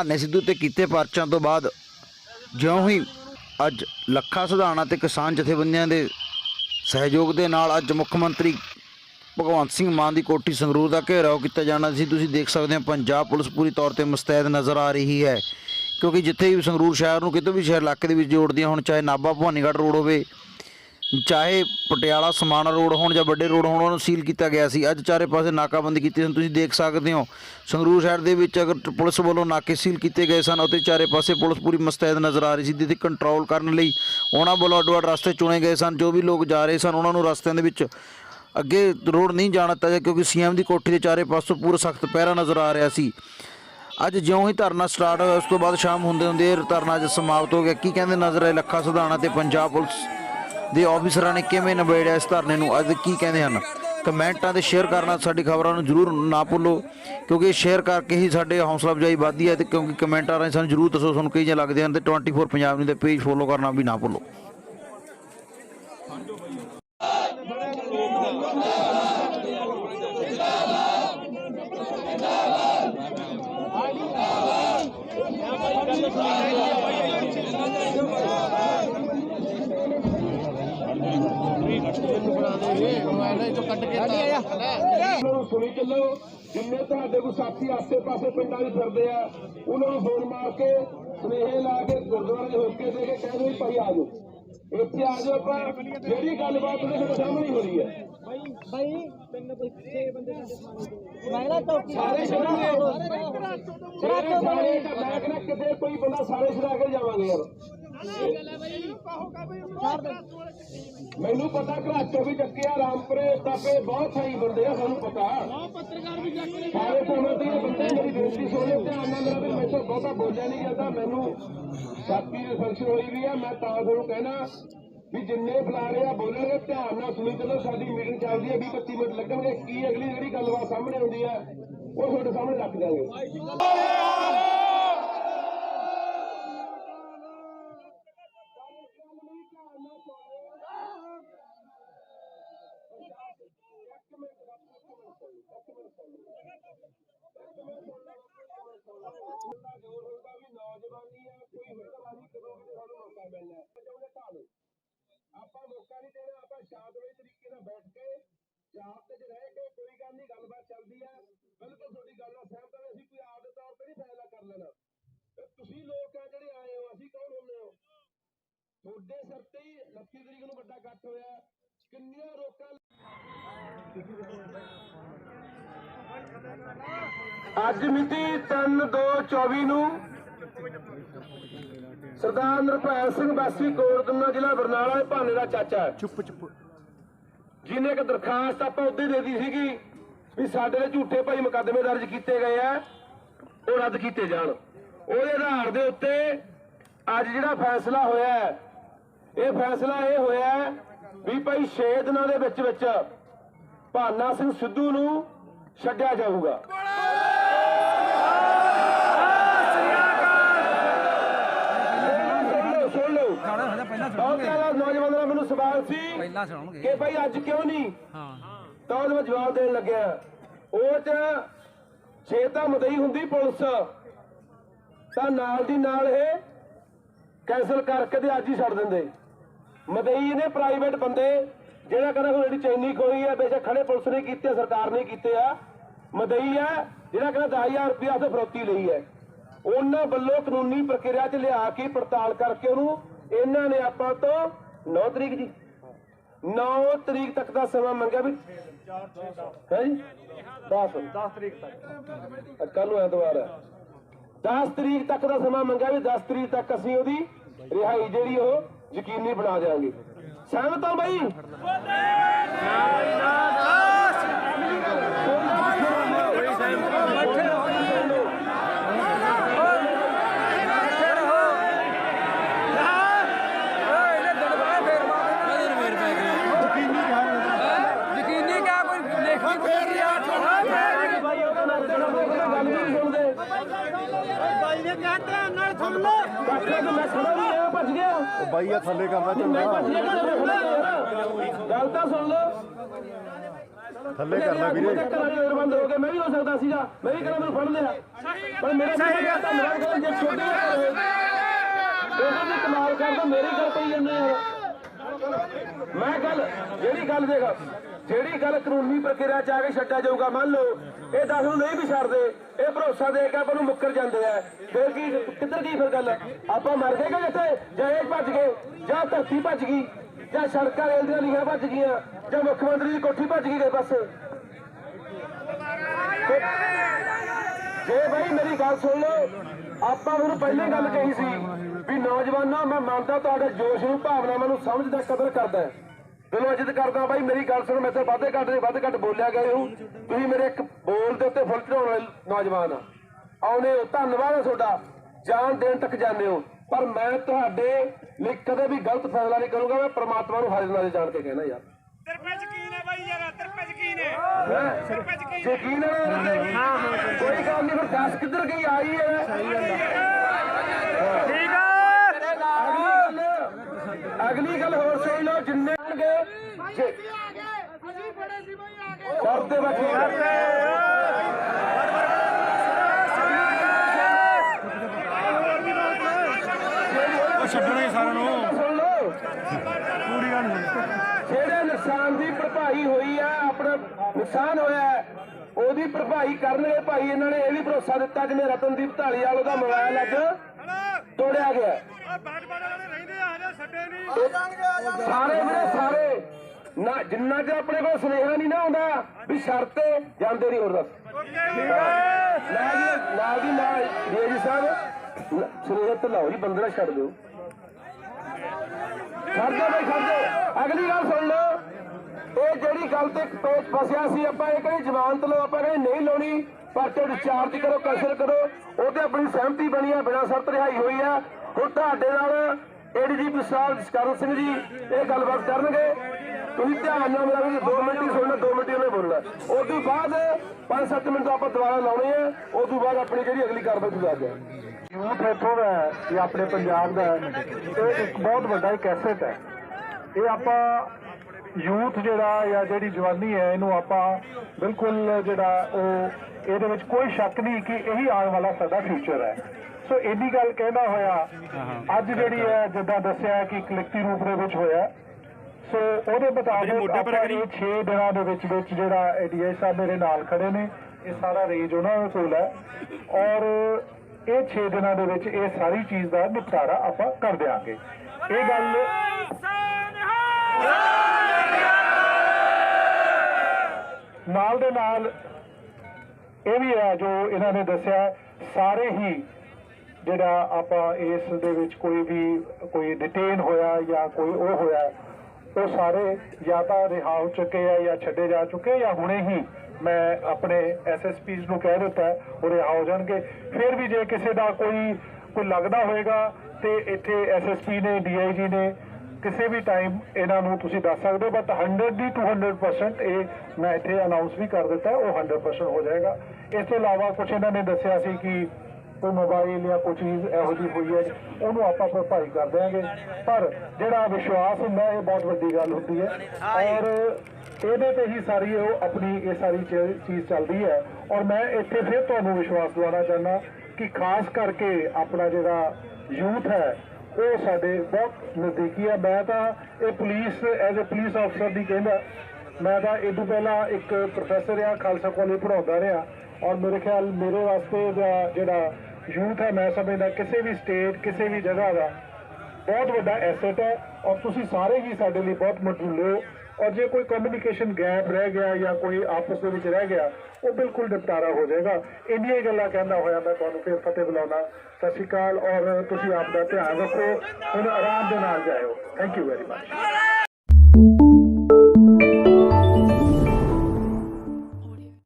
ਭਾਨੇ ਸਿੱਧੂ ਤੇ ਕੀਤੇ ਪਰਚਾਂ ਤੋਂ ਬਾਅਦ ਜਿਉਂ ਹੀ ਅੱਜ ਲੱਖਾ ਸੁਧਾਣਾ ਤੇ ਕਿਸਾਨ ਜਥੇਬੰਦੀਆਂ ਦੇ ਸਹਿਯੋਗ ਦੇ ਨਾਲ ਅੱਜ ਮੁੱਖ ਮੰਤਰੀ ਭਗਵੰਤ ਸਿੰਘ ਮਾਨ ਦੀ ਕੋਠੀ ਸੰਗਰੂਰ ਦਾ ਘੇਰਾਓ ਕੀਤਾ ਜਾਣਾ ਸੀ। ਤੁਸੀਂ ਦੇਖ ਸਕਦੇ ਹੋ ਪੰਜਾਬ ਪੁਲਿਸ ਪੂਰੀ ਤੌਰ ਤੇ ਮੁਸਤੈਦ ਨਜ਼ਰ ਆ ਰਹੀ ਹੈ। ਕਿਉਂਕਿ ਜਿੱਥੇ ਵੀ ਸੰਗਰੂਰ ਸ਼ਹਿਰ ਨੂੰ, ਕਿਤੇ ਵੀ ਸ਼ਹਿਰ ਇਲਾਕੇ ਦੇ ਵਿੱਚ ਜੋੜਦੀਆਂ ਹੁਣ, ਚਾਹੇ ਨਾਭਾ ਭਵਾਨੀਗੜ੍ਹ ਰੋਡ ਹੋਵੇ ਚਾਹੇ ਪਟਿਆਲਾ ਸਮਾਣਾ ਰੋਡ ਹੋਣ ਜਾਂ ਵੱਡੇ ਰੋਡ ਹੋਣ, ਉਹਨਾਂ ਨੂੰ ਸੀਲ ਕੀਤਾ ਗਿਆ ਸੀ। ਅੱਜ ਚਾਰੇ ਪਾਸੇ ਨਾਕਾਬੰਦੀ ਕੀਤੀ ਸੀ। ਤੁਸੀਂ ਦੇਖ ਸਕਦੇ ਹੋ, ਸੰਗਰੂਰ ਸ਼ਹਿਰ ਦੇ ਵਿੱਚ ਅਗਰ ਪੁਲਿਸ ਵੱਲੋਂ ਨਾਕੇ ਸੀਲ ਕੀਤੇ ਗਏ ਸਨ ਅਤੇ ਚਾਰੇ ਪਾਸੇ ਪੁਲਿਸ ਪੂਰੀ ਮੁਸਤੈਦ ਨਜ਼ਰ ਆ ਰਹੀ ਸੀ ਜਿੱਥੇ ਕੰਟਰੋਲ ਕਰਨ ਲਈ ਉਹਨਾਂ ਵੱਲੋਂ ਅੱਡੋ ਅੱਡ ਰਸਤੇ ਚੁਣੇ ਗਏ ਸਨ। ਜੋ ਵੀ ਲੋਕ ਜਾ ਰਹੇ ਸਨ, ਉਹਨਾਂ ਨੂੰ ਰਸਤਿਆਂ ਦੇ ਵਿੱਚ ਅੱਗੇ ਰੋਡ ਨਹੀਂ ਜਾਣ ਦਿੱਤਾ ਗਿਆ, ਕਿਉਂਕਿ ਸੀਐਮ ਦੀ ਕੋਠੀ ਦੇ ਚਾਰੇ ਪਾਸੋਂ ਪੂਰਾ ਸਖਤ ਪਹਿਰਾ ਨਜ਼ਰ ਆ ਰਿਹਾ ਸੀ। ਅੱਜ ਜਿਉਂ ਹੀ ਧਰਨਾ ਸਟਾਰਟ ਹੋਇਆ, ਉਸ ਤੋਂ ਬਾਅਦ ਸ਼ਾਮ ਹੁੰਦੇ ਹੁੰਦੇ ਧਰਨਾ ਅੱਜ ਸਮਾਪਤ ਹੋ ਗਿਆ। ਕੀ ਕਹਿੰਦੇ ਨਜ਼ਰ ਆਏ ਲੱਖਾ ਸੁਧਾਣਾ ਤੇ ਪੰਜਾਬ ਪੁਲਿਸ? ਦੇ ਆਫੀਸਰਾਂ ਨੇ ਕਿਵੇਂ ਨਿਬੇੜਿਆ ਇਸ ਧਰਨੇ ਨੂੰ? ਅੱਜ ਕੀ ਕਹਿੰਦੇ ਹਨ? ਕਮੈਂਟਾਂ ਤੇ ਸ਼ੇਅਰ ਕਰਨਾ ਸਾਡੀ ਖਬਰਾਂ ਨੂੰ ਜਰੂਰ ਨਾ ਭੁੱਲੋ, ਕਿਉਂਕਿ ਸ਼ੇਅਰ ਕਰਕੇ ਹੀ ਸਾਡੇ ਹੌਸਲਾ ਅਫਜ਼ਾਈ ਵੱਧਦੀ ਹੈ ਤੇ ਕਿਉਂਕਿ ਕਮੈਂਟਾਂ ਰਾਹੀਂ ਸਾਨੂੰ ਜਰੂਰ ਦੱਸੋ ਤੁਹਾਨੂੰ ਕਈ ਜਿਹਾ ਲੱਗਦੇ ਹਨ ਤੇ 24 ਪੰਜਾਬ ਨੂੰ ਦੇ ਪੇਜ ਫੋਲੋ ਕਰਨਾ ਵੀ ਨਾ ਭੁੱਲੋ। ਸੁਣੀ ਚੱਲੋ ਜਿੰਨੇ ਤੁਹਾਡੇ ਕੋਲ ਸਾਥੀ ਆਸੇ-ਪਾਸੇ ਪਿੰਡਾਂ 'ਚ ਫਿਰਦੇ ਆ ਉਹਨਾਂ ਨੂੰ ਫੋਨ ਮਾਰ ਕੇ ਸੁਨੇਹੇ ਲਾ ਕੇ ਗੁਰਦੁਆਰੇ ਦੇ ਹੋਕੇ ਦੇ ਕੇ ਕਹਿ ਵੀ ਭਾਈ ਆ ਜਾਓ। ਇੱਥੇ ਆ ਜਾਓ ਪਰ ਜਿਹੜੀ ਗੱਲਬਾਤ ਉਹਦੇ ਸਾਡੇ ਸਾਹਮਣੇ ਹੀ ਹੋ ਰਹੀ ਹੈ ਸਾਰੇ ਛੱਡਾਂਗੇ ਸਾਰੇ ਸਾਰੇ ਮੈਂ ਕਹਿੰਦਾ ਕਿਤੇ ਕੋਈ ਬੰਦਾ ਸਾਰੇ ਛਡਾ ਕੇ ਜਾਵਾਂਗੇ ਯਾਰ। ਮੈਨੂੰ ਪਤਾ ਘਰਾਚੋਂ ਵੀ ਚੱਕਿਆ ਰਾਮਪੁਰੇ ਤਾਪੇ ਬਹੁਤ ਸਹੀ ਬੰਦੇ ਆ, ਸਾਨੂੰ ਪਤਾ। ਸਾਰੇ ਕੋਨੇ ਤੇ ਬੰਦੇ, ਮੇਰੀ ਬੇਨਤੀ ਸੁਣੋ, ਧਿਆਨ ਨਾਲ ਮੇਰਾ ਵੀ ਮੈਥੋਂ ਬਹੁਤਾ ਬੋਲਿਆ ਨਹੀਂ ਜਾਂਦਾ, ਮੈਨੂੰ ਸਾਥੀ ਦੀ ਫੰਕਸ਼ਨ ਹੋਈ ਵੀ ਆ, ਮੈਂ ਤਾਂ ਤੁਹਾਨੂੰ ਕਹਿਣਾ ਵੀ ਜਿੰਨੇ ਬੁਲਾਰੇ ਆ, ਬੋਲਣਗੇ, ਧਿਆਨ ਨਾਲ ਸੁਣੀ ਚਲੋ, ਸਾਡੀ ਮੀਟਿੰਗ ਚੱਲਦੀ ਹੈ 20 25 ਮਿੰਟ ਲੱਗਣਗੇ, ਕੀ ਅਗਲੀ ਜਿਹੜੀ ਗੱਲਬਾਤ ਸਾਹਮਣੇ ਆਉਂਦੀ ਹੈ ਉਹ ਤੁਹਾਡੇ ਸਾਹਮਣੇ ਰੱਖ ਦਾਂਗੇ ਨੌਜਵਾਨੀ ਆ ਕੋਈ ਹੁਕਮਾਨੀ ਕਦੋਂ ਵੀ ਸਾਨੂੰ ਮੌਕਾ ਮਿਲਣਾ ਹੈ। ਚਾਹੁੰਦੇ ਢਾਲੋ ਆਪਾਂ ਮੌਕਾ ਨਹੀਂ ਦੇਣਾ ਆਪਾਂ ਸ਼ਾਂਤਮਈ ਤਰੀਕੇ ਨਾਲ ਬੈਠ ਕੇ ਚਾਪ ਤੇ ਰਹਿ ਕੇ ਕੋਈ ਗੱਲ ਨਹੀਂ ਗੱਲਬਾਤ ਚੱਲਦੀ ਹੈ ਬਿਲਕੁਲ ਤੁਹਾਡੀ ਗੱਲ ਨਾਲ ਸਹਿਮਤ ਹਾਂ ਅਸੀਂ ਕੋਈ ਆਪਦੇ ਤੌਰ ਤੇ ਨਹੀਂ ਫੈਸਲਾ ਕਰ ਲੈਣਾ। ਤੁਸੀਂ ਲੋਕ ਆ ਜਿਹੜੇ ਆਏ ਹੋ, ਅਸੀਂ ਕੌਣ ਹੁੰਦੇ ਹੋ? ਤੁਹਾਡੇ ਸਿਰ ਤੇ ਹੀ 29 ਤਰੀਕ ਨੂੰ ਵੱਡਾ ਇਕੱਠ ਹੋਇਆ ਕਿੰਨੀਆਂ ਰੋਕਾਂ ਅੱਜ ਮਿਤੀ 3/2/24 ਨੂੰ ਸਰਦਾਰ ਨਿਰਭੈ ਸਿੰਘ ਵਾਸੀ ਕੋਟਦਮਾ ਜ਼ਿਲ੍ਹਾ ਬਰਨਾਲਾ ਦੇ ਭਾਨੇ ਦਾ ਚਾਚਾ ਹੈ। ਚੁੱਪ ਚੁੱਪ। ਜਿਹਨੇ ਇੱਕ ਦਰਖਾਸਤ ਆਪਾਂ ਉੱਦੇ ਦੇ ਦਿੱਤੀ ਸੀਗੀ ਵੀ ਸਾਡੇ ਝੂਠੇ ਭਾਈ ਮੁਕੱਦਮੇ ਦਰਜ ਕੀਤੇ ਗਏ ਆ ਉਹ ਰੱਦ ਕੀਤੇ ਜਾਣ। ਉਹਦੇ ਆਧਾਰ ਦੇ ਉੱਤੇ ਅੱਜ ਜਿਹੜਾ ਫੈਸਲਾ ਹੋਇਆ ਹੈ, ਇਹ ਫੈਸਲਾ ਇਹ ਹੋਇਆ ਹੈ ਵੀ ਭਾਈ 6 ਦਿਨਾਂ ਦੇ ਵਿੱਚ ਵਿੱਚ ਭਾਨਾ ਸਿੰਘ ਸਿੱਧੂ ਨੂੰ ਛੱਡਿਆ ਜਾਊਗਾ। ਬਹੁਤ ਸਾਰਾ ਨੌਜਵਾਨਾਂ ਦਾ ਮੈਨੂੰ ਸਵਾਲ ਸੀ ਪਹਿਲਾਂ ਸੁਣਾਉਣਗੇ ਕਿ ਭਾਈ ਅੱਜ ਕਿਉਂ ਨਹੀਂ? ਹਾਂ। ਤਾਂ ਉਹਦੇ ਮੈਂ ਜਵਾਬ ਦੇਣ ਲੱਗਿਆ। ਉਹ ਚ ਛੇ ਤਾਂ ਮਦਈ ਹੁੰਦੀ ਪੁਲਿਸ। ਤਾਂ ਨਾਲ ਦੀ ਨਾਲ ਇਹ ਕੈਨਸਲ ਕਰਕੇ ਤੇ ਅੱਜ ਹੀ ਛੱਡ ਦਿੰਦੇ। ਮਦਈ ਨੇ ਪ੍ਰਾਈਵੇਟ ਬੰਦੇ ਜਿਹੜਾ ਕਹਿੰਦਾ ਕੋਈ ਜਿਹੜੀ ਚੈਨੀ ਕੋਈ ਹੈ ਬੇਸ਼ੱਕ ਖੜੇ ਪੁਲਿਸ ਨੇ ਕੀਤੇ ਆ, ਸਰਕਾਰ ਨੇ ਕੀਤੇ ਆ ਮਦਈ ਹੈ ਜਿਹੜਾ ਕਹਿੰਦਾ 10000 ਰੁਪਇਆ ਤੇ ਫਰੋਤੀ ਲਈ ਹੈ। ਉਹਨਾਂ ਵੱਲੋਂ ਕਾਨੂੰਨੀ ਪ੍ਰਕਿਰਿਆ 'ਚ ਲਿਆ ਕੇ ਪੜਤਾਲ ਕਰਕੇ ਉਹਨੂੰ ਇਹਨਾਂ ਨੇ ਆਪਾਂ ਤੋਂ 9 ਤਰੀਕ ਜੀ। 9 ਤਰੀਕ ਤੱਕ ਦਾ ਸਮਾਂ ਮੰਗਿਆ ਵੀ। ਹੈ ਜੀ? 10 10 ਤਰੀਕ ਤੱਕ। ਕੱਲ ਨੂੰ ਐਤਵਾਰ ਹੈ। 10 ਤਰੀਕ ਤੱਕ ਦਾ ਸਮਾਂ ਮੰਗਿਆ ਵੀ 10 ਤਰੀਕ ਤੱਕ ਅਸੀਂ ਉਹਦੀ ਰਿਹਾਈ ਜਿਹੜੀ ਉਹ ਯਕੀਨੀ ਬਣਾ ਦੇਵਾਂਗੇ ਸਹਿਮਤ ਹੋ ਬਾਈ? ਯਕੀਨੀ ਕਿਆ ਕੋਈ ਲੇਖੀ ਕੋਈ ਬਾਈ ਉਹਦਾ ਨਾਲ ਤੇ ਨਾਲ ਗੱਲ ਨਹੀਂ ਸੁਣਦੇ ਭਾਈ ਨੇ ਕਿਹਾ ਨਾਲ ਸੁਣ ਲਓ ਮੈਂ ਖੜਾ ਨਹੀਂ ਆ ਭੱਜ ਗਿਆ ਬਾਈ ਆ ਥੱਲੇ ਕਰਦਾ ਮੈਂ ਗੱਲ ਤਾਂ ਸੁਣ ਲਓ ਥੱਲੇ ਕਰ ਵੀਰੇ ਬੰਦ ਹੋ ਗਏ ਮੈਂ ਵੀ ਹੋ ਸਕਦਾ ਸੀਗਾ ਮੈਂ ਵੀ ਕਹਿੰਦਾ ਮੈਨੂੰ ਫੜ ਲਿਆ ਪਰ ਮੇਰਾ ਸਹੀ ਗੱਲ ਧੰਨਵਾਦ ਕਰ ਜੇ ਛੋਟੇ ਉਹਨਾਂ ਦੀ ਕਮਾਲ ਕਰਦਾ ਮੇਰੀ ਗੱਲ ਪਈ ਜਾਂਦੇ ਯਾਰ ਮੈਂ ਗੱਲ ਜਿਹੜੀ ਗੱਲ ਦੇਖ, ਜਿਹੜੀ ਗੱਲ ਕਾਨੂੰਨੀ ਪ੍ਰਕਿਰਿਆ ਚ ਆ ਕੇ ਛੱਡਿਆ ਜਾਊਗਾ, ਮੰਨ ਲਓ। ਇਹ ਦਸ ਨੂੰ ਨਹੀਂ ਵੀ ਛੱਡਦੇ। ਇਹ ਭਰੋਸਾ ਦੇ ਕੇ ਆਪਾਂ ਨੂੰ ਮੁੱਕਰ ਜਾਂਦੇ ਆ। ਫਿਰ ਕੀ, ਕਿੱਧਰ ਗਈ ਫਿਰ ਗੱਲ? ਆਪਾਂ ਮਰ ਗਏ ਕਿ ਜਿੱਥੇ? ਜਾਂ ਇਹ ਭੱਜ ਗਏ, ਜਾਂ ਧਰਤੀ ਭੱਜ ਗਈ, ਜਾਂ ਸੜਕਾਂ ਰੇਲ ਦੀਆਂ ਲੀਹਾਂ ਭੱਜ ਗਈਆਂ, ਜਾਂ ਮੁੱਖ ਮੰਤਰੀ ਦੀ ਕੋਠੀ ਭੱਜ ਗਈ ਗਏ ਪਾਸੇ ਜੇ ਬਈ ਮੇਰੀ ਗੱਲ ਸੁਣ ਲਓ, ਆਪਾਂ ਉਹਨੂੰ ਪਹਿਲੇ ਗੱਲ ਕਹੀ ਸੀ ਵੀ ਨੌਜਵਾਨਾਂ, ਮੈਂ ਮੰਨਦਾ ਤੁਹਾਡੇ ਜੋਸ਼ ਨੂੰ, ਭਾਵਨਾਵਾਂ ਨੂੰ ਸਮਝਦਾ, ਕਦਰ ਕਰਦਾ। ਦਿਲੋਂ ਇੱਜ਼ਤ ਕਰਦਾ ਬਾਈ ਮੇਰੀ ਗੱਲ ਸੁਣ ਮੈਂ ਤੇ ਵਾਧੇ ਘੱਟ ਦੇ ਵੱਧ ਘੱਟ ਬੋਲਿਆ ਗਏ ਹੋ ਤੁਸੀਂ ਮੇਰੇ ਇੱਕ ਬੋਲ ਦੇ ਉੱਤੇ ਫੁੱਲ ਚੜਾਉਣ ਵਾਲੇ ਨੌਜਵਾਨ ਆ। ਆਉਨੇ ਹੋ ਧੰਨਵਾਦ ਹੈ ਤੁਹਾਡਾ। ਜਾਨ ਦੇਣ ਤੱਕ ਜਾਂਦੇ ਹੋ। ਪਰ ਮੈਂ ਤੁਹਾਡੇ ਲਈ ਕਦੇ ਵੀ ਗਲਤ ਫੈਸਲਾ ਨਹੀਂ ਕਰੂੰਗਾ ਮੈਂ ਪ੍ਰਮਾਤਮਾ ਨੂੰ ਹਾਜ਼ਰ ਨਾਲੇ ਜਾਣ ਕੇ ਕਹਿਣਾ ਯਾਰ। ਤੇਰੇ ਪੇ ਯਕੀਨ ਹੈ ਬਾਈ ਯਾਰ ਤੇਰੇ ਪੇ ਯਕੀਨ ਹੈ? ਹੈਂ? ਯਕੀਨ ਹੈ ਹਾਂ ਹਾਂ ਕੋਈ ਗੱਲ ਨਹੀਂ ਫਿਰ ਦੱਸ ਕਿੱਧਰ ਗਈ ਆਈ ਹੈ? ਸਹੀ ਗੱਲ ਠੀਕ ਹੈ ਅਗਲੀ ਗੱਲ। ਅਗਲੀ ਗੱਲ ਹੋਰ ਸੁਣ ਲਓ ਜਿੰਨੇ ਆਣਗੇ ਜੇ ਅਸੀਂ ਬੜੇ ਸੀ ਬਾਈ ਆ ਗਏ। ਕਰਦੇ ਬੈਠੇ। ਛੱਡਣਾ ਹੀ ਸਾਰਿਆਂ ਨੂੰ। ਸੁਣ ਲਓ ਪੂਰੀਆਂ ਨਹੀਂ। ਜਿਹੜੇ ਨੁਕਸਾਨ ਦੀ ਭਰਪਾਈ ਹੋਈ ਹੈ ਆਪਣਾ ਨੁਕਸਾਨ ਹੋਇਆ ਉਹਦੀ ਭਰਪਾਈ ਕਰਨਗੇ ਭਾਈ ਇਹਨਾਂ ਨੇ ਇਹ ਵੀ ਭਰੋਸਾ ਦਿੱਤਾ ਜਿਵੇਂ ਰਤਨਦੀਪ ਢਾਲੀਵਾਲ ਉਹਦਾ ਮੋਬਾਈਲ ਅੱਜ ਤੋੜਿਆ ਗਿਆ। ਸਾਰੇ ਵੀਰੇ ਸਾਰੇ। ਨਾ ਜਿੰਨਾ ਚਿਰ ਆਪਣੇ ਕੋਲ ਸੁਨੇਹਾ ਨਹੀਂ ਨਾ ਆਉਂਦਾ ਵੀ ਸ਼ਰਤ ਤੇ ਜਾਂਦੇ ਨਹੀਂ ਹੋਰ ਦੱਸ। ਨਾਲ ਦੀ ਨਾਲ ਦੀ ਨਾਲ ਜੀ ਜੀ ਸਾਹਿਬ ਲ- ਸੁਨੇਹਾ ਤੇ ਲਾਓ ਜੀ ਬੰਦੇ ਨਾਲ ਛੱਡ ਦਿਓ। ਛੱਡ ਦਿਓ ਬਈ ਛੱਡ ਦਿਓ। ਅਗਲੀ ਗੱਲ ਸੁਣ ਲਓ। ਇਹ ਜਿਹੜੀ ਗੱਲ ਤੇ ਪੇਚ ਫਸਿਆ ਸੀ ਆਪਾਂ ਇਹ ਕਹਿੰਦੇ ਜ਼ਮਾਨਤ ਲਓ ਆਪਾਂ ਕਹਿੰਦੇ ਨਹੀਂ ਲਾਉਣੀ ਪਰਚੇ ਡਿਸਚਾਰਜ ਕਰੋ ਕੈਂਸਲ ਕਰੋ ਉਹ ਤੇ ਆਪਣੀ ਸਹਿਮਤੀ ਬਣੀ ਆ ਬਿਨਾਂ ਸ਼ਰਤ ਰਿਹਾਈ ਹੋਈ ਆ। ਹੁਣ ਤੁਹਾਡੇ ਨਾਲ ਏਡੀਜੀਪੀ ਸਾਹਿਬ ਜਸਕਰਨ ਸਿੰਘ ਜੀ ਇਹ ਗੱਲਬਾਤ ਕਰਨਗੇ। ਤੁਸੀਂ ਧਿਆਨ ਨਾਲ ਮੇਰਾ ਵੀ 2 ਮਿੰਟ ਹੀ ਸੁਣਨਾ 2 ਮਿੰਟ ਹੀ ਉਹਨੇ ਬੋਲਣਾ ਉਸ ਤੋਂ ਬਾਅਦ 5-7 ਮਿੰਟ ਆਪਾਂ ਦੁਬਾਰਾ ਲਾਉਣੇ ਆ। ਉਸ ਤੋਂ ਬਾਅਦ ਆਪਣੀ ਜਿਹੜੀ ਅਗਲੀ ਕਾਰਵਾਈ ਤੁਸੀਂ ਦੱਸ ਯੂਥ ਇੱਥੋਂ ਦਾ ਹੈ, ਇਹ ਆਪਣੇ ਪੰਜਾਬ ਦਾ ਇਹ ਇੱਕ ਬਹੁਤ ਵੱਡਾ ਇੱਕ ਐਸੈਟ ਹੈ। ਇਹ ਆਪਾਂ ਯੂਥ ਜਿਹੜਾ ਜਾਂ ਜਿਹੜੀ ਜਵਾਨੀ ਹੈ ਇਹਨੂੰ ਆਪਾਂ ਬਿਲਕੁਲ ਜਿਹੜਾ ਉਹ ਇਹਦੇ ਵਿੱਚ ਕੋਈ ਸ਼ੱਕ ਨਹੀਂ ਕਿ ਇਹੀ ਆਉਣ ਵਾਲਾ ਸਾਡਾ ਫਿਊਚਰ ਹੈ। ਸੋ ਇੰਨੀ ਗੱਲ ਕਹਿੰਦਾ ਹੋਇਆ। ਅੱਜ ਜਿਹੜੀ ਹੈ ਜਿੱਦਾਂ ਦੱਸਿਆ ਕਿ ਇੱਕ ਲਿਖਤੀ ਰੂਪ ਦੇ ਵਿੱਚ ਹੋਇਆ। ਸੋ ਉਹਦੇ ਮੁਤਾਬਕ ਆਪਾਂ ਇਹ 6 ਦਿਨਾਂ ਦੇ ਵਿੱਚ ਵਿੱਚ ਜਿਹੜਾ ਏਡੀਆਈ ਸਾਹਿਬ ਮੇਰੇ ਨਾਲ ਖੜੇ ਨੇ ਇਹ ਸਾਰਾ ਰੇਂਜ ਉਹਨਾਂ ਦੇ ਕੋਲ ਹੈ। ਔਰ ਇਹ 6 ਦਿਨਾਂ ਦੇ ਵਿੱਚ ਇਹ ਸਾਰੀ ਚੀਜ਼ ਦਾ ਨਿਪਟਾਰਾ ਆਪਾਂ ਕਰ ਦਿਆਂਗੇ। ਇਹ ਗੱਲ ਨਾਲ ਦੇ ਨਾਲ ਇਹ ਵੀ ਹੈ ਜੋ ਇਹਨਾਂ ਨੇ ਦੱਸਿਆ ਸਾਰੇ ਹੀ ਜਿਹੜਾ ਆਪਾਂ ਇਸ ਦੇ ਵਿੱਚ ਕੋਈ ਵੀ, ਕੋਈ ਡਿਟੇਨ ਹੋਇਆ ਜਾਂ ਕੋਈ ਉਹ ਹੋਇਆ, ਉਹ ਸਾਰੇ ਜਾਂ ਤਾਂ ਰਿਹਾ ਹੋ ਚੁੱਕੇ ਆ ਜਾਂ ਛੱਡੇ ਜਾ ਚੁੱਕੇ ਜਾਂ ਹੁਣੇ ਹੀ ਮੈਂ ਆਪਣੇ ਐਸਐਸਪੀਜ਼ ਨੂੰ ਕਹਿ ਦਿੱਤਾ, ਉਹ ਰਿਹਾ ਹੋ ਜਾਣਗੇ। ਫਿਰ ਵੀ ਜੇ ਕਿਸੇ ਦਾ ਕੋਈ ਕੋਈ ਲੱਗਦਾ ਹੋਏਗਾ ਤੇ ਇੱਥੇ ਐਸਐਸਪੀ ਨੇ ਡੀਆਈਜੀ ਨੇ ਕਿਸੇ ਵੀ ਟਾਈਮ ਇਹਨਾਂ ਨੂੰ ਤੁਸੀਂ ਦੱਸ ਸਕਦੇ ਹੋ ਬਟ 100 ਦੀ 200% ਇਹ ਮੈਂ ਇੱਥੇ ਅਨਾਉਂਸ ਵੀ ਕਰ ਦਿੱਤਾ, ਉਹ 100% ਹੋ ਜਾਏਗਾ। ਇਸ ਤੋਂ ਇਲਾਵਾ ਕੁਝ ਇਹਨਾਂ ਨੇ ਦੱਸਿਆ ਸੀ ਕਿ ਕੋਈ ਮੋਬਾਈਲ ਜਾਂ ਕੋਈ ਚੀਜ਼ ਇਹੋ ਜਿਹੀ ਹੋਈ ਹੈ ਉਹਨੂੰ ਆਪਾਂ ਭਰਪਾਈ ਕਰ ਦਿਆਂਗੇ। ਪਰ ਜਿਹੜਾ ਵਿਸ਼ਵਾਸ ਹੁੰਦਾ ਇਹ ਬਹੁਤ ਵੱਡੀ ਗੱਲ ਹੁੰਦੀ ਹੈ। ਔਰ ਇਹਦੇ ਤੇ ਹੀ ਸਾਰੀ ਉਹ ਆਪਣੀ ਇਹ ਸਾਰੀ ਚੀਜ਼ ਚੱਲਦੀ ਹੈ। ਔਰ ਮੈਂ ਇੱਥੇ ਫਿਰ ਤੁਹਾਨੂੰ ਵਿਸ਼ਵਾਸ ਦਿਵਾਉਣਾ ਚਾਹੁੰਦਾ ਕਿ ਖਾਸ ਕਰਕੇ ਆਪਣਾ ਜਿਹੜਾ ਯੂਥ ਹੈ ਉਹ ਸਾਡੇ ਬਹੁਤ ਨਜ਼ਦੀਕੀ ਹੈ ਮੈਂ ਤਾਂ ਇਹ ਪੁਲਿਸ ਐਜ਼ ਅ ਪੁਲਿਸ ਅਫਸਰ ਦੀ ਕਹਿੰਦਾ ਮੈਂ ਤਾਂ ਇਹ ਤੋਂ ਪਹਿਲਾਂ ਇੱਕ ਪ੍ਰੋਫੈਸਰ ਆ ਖਾਲਸਾ ਕਾਲਜ ਪੜਾਉਂਦਾ ਰਿਹਾ। ਔਰ ਮੇਰੇ ਖਿਆਲ ਮੇਰੇ ਵਾਸਤੇ ਜਿਹੜਾ ਯੂਥ ਹੈ ਮੈਂ ਸਮਝਦਾ ਕਿਸੇ ਵੀ ਸਟੇਟ ਕਿਸੇ ਵੀ ਜਗ੍ਹਾ ਦਾ ਬਹੁਤ ਵੱਡਾ ਐਸੈਟ ਹੈ ਔਰ ਤੁਸੀਂ ਸਾਰੇ ਹੀ ਸਾਡੇ ਲਈ ਬਹੁਤ ਮਟਰੂਲੇ ਹੋ। ਔਰ ਜੇ ਕੋਈ ਕਮਿਊਨੀਕੇਸ਼ਨ ਗੈਪ ਰਹਿ ਗਿਆ ਜਾਂ ਕੋਈ ਆਪਸ ਦੇ ਵਿੱਚ ਰਹਿ ਗਿਆ, ਉਹ ਬਿਲਕੁਲ ਨਿਪਟਾਰਾ ਹੋ ਜਾਏਗਾ। ਇੰਨੀਆਂ ਗੱਲਾਂ ਕਹਿੰਦਾ ਹੋਇਆ ਮੈਂ ਤੁਹਾਨੂੰ ਫਿਰ ਫਤਿਹ ਬੁਲਾਉਣਾ। ਸਤਿ ਸ਼੍ਰੀ ਅਕਾਲ ਔਰ ਤੁਸੀਂ ਆਪ ਦਾ ਧਿਆਨ ਰੱਖੋ। ਹੁਣ ਆਰਾਮ ਦੇ ਨਾਲ ਜਾਇਓ। Thank you very much